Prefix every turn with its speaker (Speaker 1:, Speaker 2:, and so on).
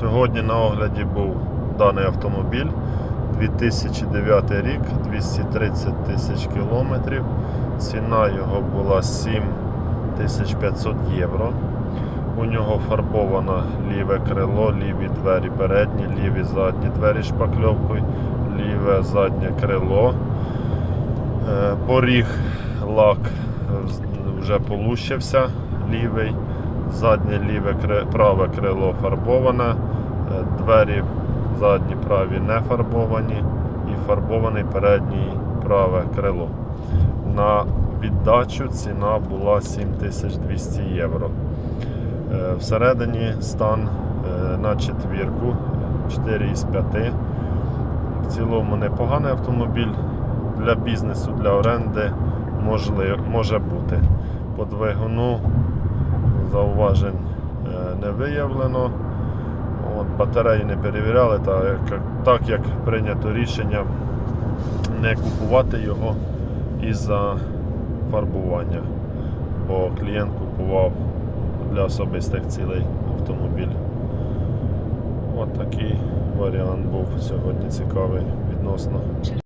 Speaker 1: Сьогодні на огляді був даний автомобіль 2009 рік, 230 тисяч кілометрів. Ціна його була 7500 євро. У нього фарбовано ліве крило, ліві двері передні, ліві задні двері шпакльовкою, ліве заднє крило. Е, Поріг лак вже полущився, лівий, заднє ліве праве крило фарбоване, е, двері задні праві не фарбовані і фарбований передній праве крило. На віддачу ціна була 7200 євро. Е, Всередині стан е, на четвірку 4 із 5. В цілому непоганий автомобіль для бізнесу, для оренди можли, може бути. По двигуну зауважень е, не виявлено. От, батареї не перевіряли, так як, прийнято рішення не купувати його із-за фарбування. Бо клієнт купував для особистих цілей автомобіль. От такий варіант був сьогодні цікавий відносно.